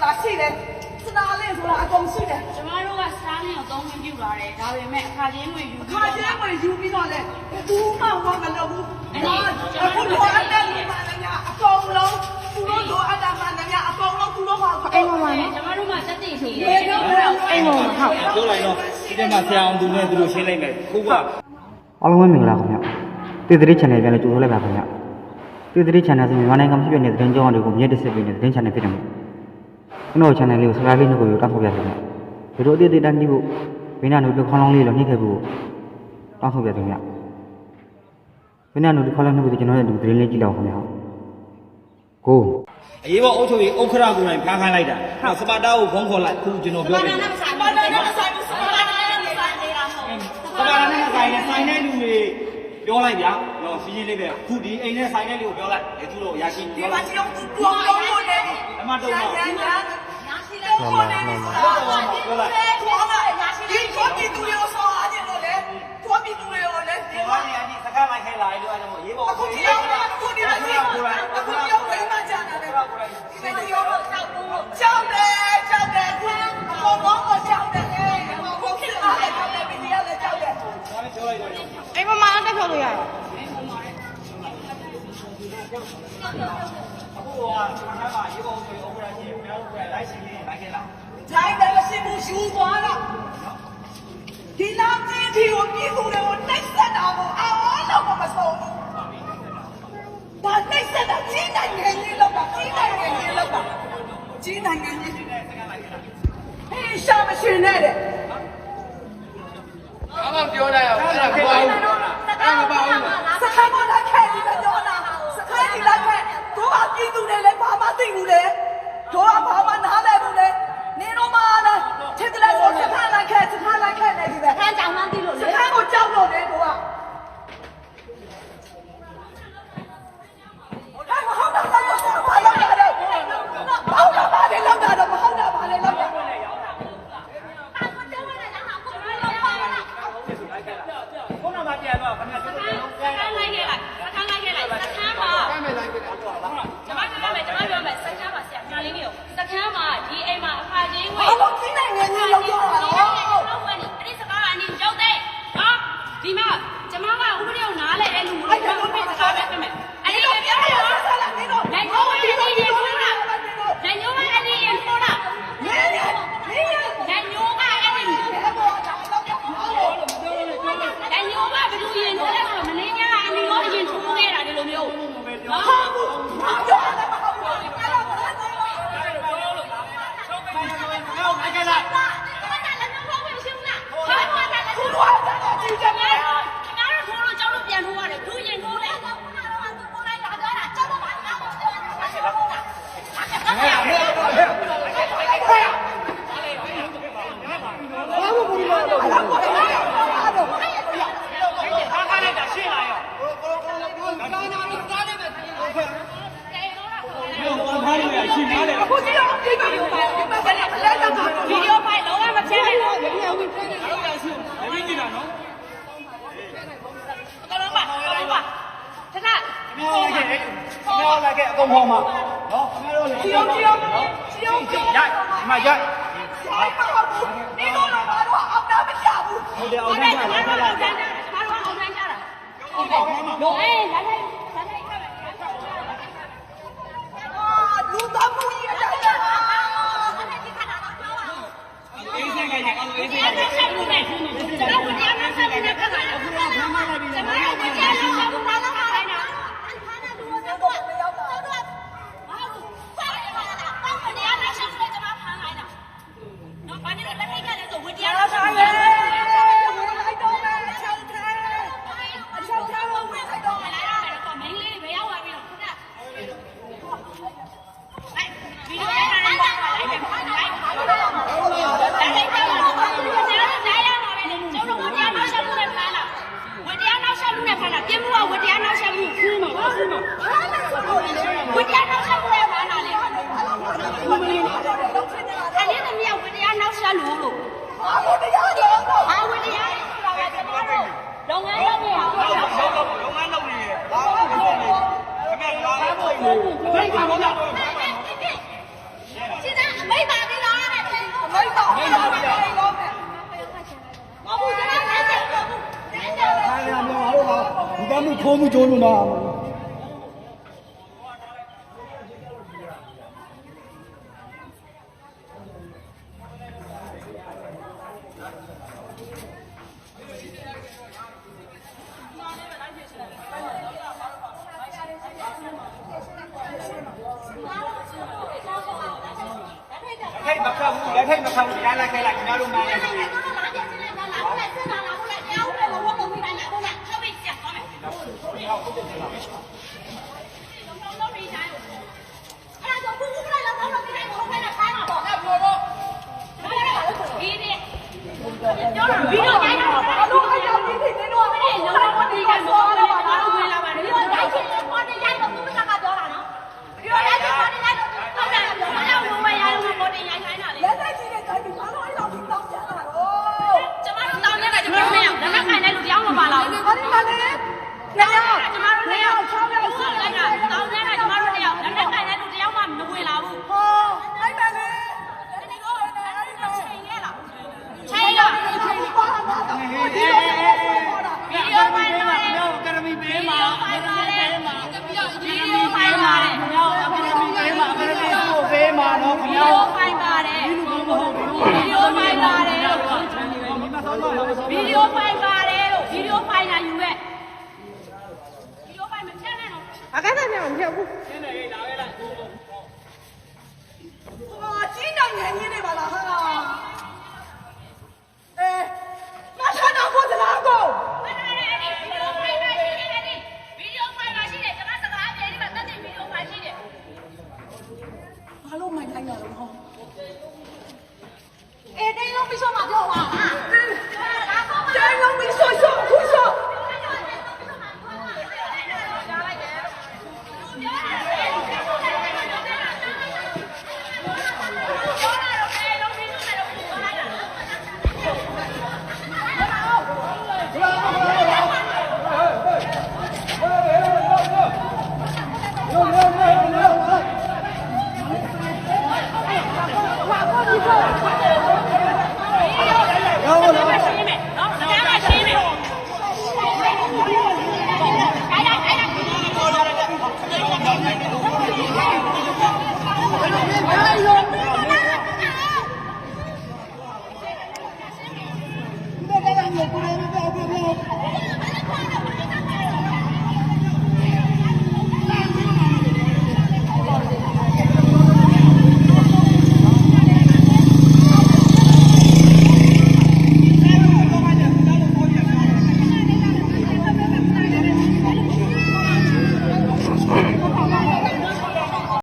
ဆိုတာရှိတယ်စတားလေးဆိုတာအကုန်ရှိတယ်ကျမတို့ကစားနေအောင်သုံးခွင့်ပြုလာတယ်ဒါပေမဲ့အခါချင်းငွေယူခါကျဲဝင်ယူပြီးတော့လေဘူးမှဘာမလုပ်ဘူးဒါအခုလိုအပ်တဲ့လူမှန်တယ်များအကုန်လုံးသူတို့လိုအပ်တာမှန်တယ်များအကုန်လုံးသူတို့မှာအိမ်ပေါ်မှာနော်ကျမတို့ကစက်တင်ရှိတရေယ်တော့အိမ်ပေါ်မှာဟုတ်ပြောလိုက်တော့ဒီထဲမှာဆရာအောင်သူနဲ့သူတို့ရှင်းလိုက်မယ်ခုကအားလုံးပဲမင်္ဂလာခင်ဗျတေသတိ channel ပြန်လဲကြိုဆိုလိုက်ပါခင်ဗျတေသတိ channel ဆိုမြန်မာနိုင်ငံမှာဖြစ်နေတဲ့သတင်းကြောင်းတွေကိုမြည့်တက်ဆက်ပေးနေတဲ့သတင်း channel ဖြစ်တယ်မို့ ကျွန်တော် channel လေးကို subscribe လုပ်ကိုတောင်းဆိုပြပါခင်ဗျဗီဒီယိုအသေးသေးတန်းကြည့်ဖို့ဘင်းနာနို့ပြခေါင်းလောင်းလေးလိုနှိမ့်ခဲ့ဖို့တောင်းဆိုပြခင်ဗျဘင်းနာနို့ဒီခေါင်းလောင်းနှိမ့်ဖို့ကျွန်တော်ရဲ့ဒီသတင်းလေးကြည့်လောက်ခင်ဗျကိုအရေးပေါ်အုပ်ချုပ်ရေးဥက္ခရာကိုယ်တိုင်ဖမ်းခိုင်းလိုက်တာဟာစပါတာကိုဖုန်းခေါ်လိုက်ခုကျွန်တော်ပြောတယ်ဘာလဲနဲ့ဆိုင်ဘူးဆိုင်ဘူးဆိုင်ဘူးဆိုင်နေတာဟုတ်စပါတာနဲ့ဆိုင်နဲ့ဆိုင်တဲ့လူတွေ ပြောလိုက်ဗျာတော့ရှင်းရှင်းလေးပဲခုဒီအိမ်နဲ့ဆိုင်တဲ့လူကိုပြောလိုက်အဲသူတို့ရရှိဒီပြောမှာလိုက်ချီတော့သူ့တော်တော်လို့လေအမတော့တော့ရန်ရန်ရှိတယ်ဟုတ်ပါဘူးပြောလိုက်ဒီချောပြီသူရောဆောအားနေလို့လေချောပြီသူရောလေဒီဒီမှာမှာနေအဒီစကားလိုက်ခဲလာလို့အဲ့ဒါမို့ရေးပေါ်အခုအုပ်ဒီချုပ်ရောရေးအခုဒီရောအခုဒီရောပြန်မကြတယ်ဒီမှာရောကြောက်တယ်ကြောက်တယ်ခုအပေါ်တော့ကြောက်တယ်ဘုခင်အားလည်းကြောက်တယ်ဘီဒီယာလည်းကြောက်တယ် ပြောလိုက်တော့ အိမ်ပေါ်မှာတက်ဖြုတ် လို့ရတယ်အခုကကျွန်တော်ကရေးပေါ်အုပ်ချုပ်ရေးဥက္ခရာကြီးပြောလို့လိုက်ရှင်းလေးလိုက်ခဲလာထိုင်တယ်မရှိဘူးရှူသွားတာဒီလောက်ကြီးဒီကိုပြည်သူတွေကိုနှိပ်စက်တာကိုအားလုံးမဆုံးဘူးဒါနှိပ်စက်တာကြီးနိုင်ငံကြီးလောက်တာကြီးနိုင်ငံကြီးလောက်တာကြီးနိုင်ငံကြီးဟေးရှာမရှိနဲ့တဲ့ဘာမှပြောလိုက်အောင်အဲ့ဒါမပါဘူးအဲ့ဒါမပါဘူး စခန်းမလိုက်ခဲ့ဒီလိုပြောတာစခန်းကြီးလိုက်ခဲ့တို့က ပြည်သူတွေလည်းဘာမှသိဘူးလေတို့ကဘာမှနားလဲဘူးလေနင်တို့မှလည်းထစ်တယ်ကိုစခန်းလိုက်ခဲ့စခန်းလိုက်ခဲ့နေပြီပဲ ခန်းကြောင်မှသိလို့ စ လေ ခန်းကိုကြောက်လို့လေတို့ကအဲ့မဟုတ်တာတော့ဘာလို့လဲဟုတ်တာပါလေလောက်တာတော့မဟုတ်တာပါလေလောက်တာ ခုနကပြန်တော့ခင်ဗျာတို့တို့ စကန်းလိုက်ခဲ့လိုက်စကန်းလိုက်ခဲ့လိုက်စကန်းမှာ ကမ်းမယ်လိုက်ပြီတော့ ကျမပြောမယ်ကျမပြောမယ်စကန်းမှာဆရာမလေးမျိုးစကန်းမှာဒီအိမ်မှာအခါချင်းငွေ ဘာလို့ကြီးနိုင်ငံကြီးလောက်တော့တာလဲ ဟုတ်ပါဘူးအဲ့ဒီစကားကအရင်ရောက်တဲ့နော်ဒီမှာကျမကဥပဒေကိုနားလဲအဲ့လူမျိုးကိုပြောပြစကားပဲပြမယ်အဲ့ဒီပြောရအောင် ဆက်လာနေတော့ နိုင်ညိုးအဲ့ဒီရင်ထိုးတာနိုင်ညိုးကအဲ့ဒီရင်ထိုးတာ မင်းရမင်းရ နိုင်ညိုးကအဲ့ဒီ ဘယ်ပေါ်တာလောက်တော့မဟုတ်ဘူး နိုင်ညိုးကဘယ်လိုရင်ထိုးလဲဆိုတော့မင်းညာအနီရောအရင်ထိုးခဲ့တာဒီလိုမျိုးနော် ဟာဘူးဘာပြောလဲမဟုတ်ဘူးအဲ့တော့ဘာလဲ နောက်လိုက်ခဲလာ ခုတော့တာကြည့်ကြမယ် ကျမတို့ထိုးလို့ကြောက်လို့ပြန်ထိုးရတယ်သူရင်ထိုးတယ် ဖမ်းခိုင်းလိုက်တာရှင်းလာရောဘယ်လိုဖမ်းလို့ရရှင်းထားတယ် ခုကြည့်အောင်ကြည့်ကြည့်ပါဒီမှာကလည်းလဲတော့တာ ဗီဒီယိုဖိုင်လုံးဝမဖြတ်နိုင်ဘူး အ ရင်ကြည့်တာနော်ကလုံးပါကလုံးပါထထမြောက်လိုက်ခဲ့မြောက်လိုက်ခဲ့အကုန်ဟောမှာနော်ခင်ဗျားတို့လည်းကြည့်အောင်ကြည့်အောင်ကြည့်အောင် আমার সামনে দেখা ဘာလို့တရားလဲဘာဝင်တရားလဲဆိုတာကကျွန်တော်တို့လုပ်ငန်းလုပ်နေတာဟုတ်ပါဘူးလုပ်ငန်းလုပ်နေတယ်ဘာလို့ဒီလိုလဲခင်ဗျာဘာလို့ဒီလိုလဲဘာလို့ဒီလိုလဲ现在没打的哪来的？没打，没打的。မဟုတ်ဘူးကျွန်တော်လည်းကျွန်တော်လည်းကျွန်တော်လည်းဘာလဲမဟုတ်ဘူးဒါမှမဟုတ်ခိုးမှုကြိုးလို့နော် ထိုက်မခတ်ဘူးလက်ထိုက်မခတ်ဘူးတရားလိုက်ခိုင်းလိုက်ကျွန်တော်တို့မှာလည်းပြောတာပြီးတော့ နေအောင်ဖြုတ်ဘူးရှင်းတယ်လေလာခဲ့လိုက်ဟောကြီးနိုင်ငယ်ရင်းနေပါလားဟာ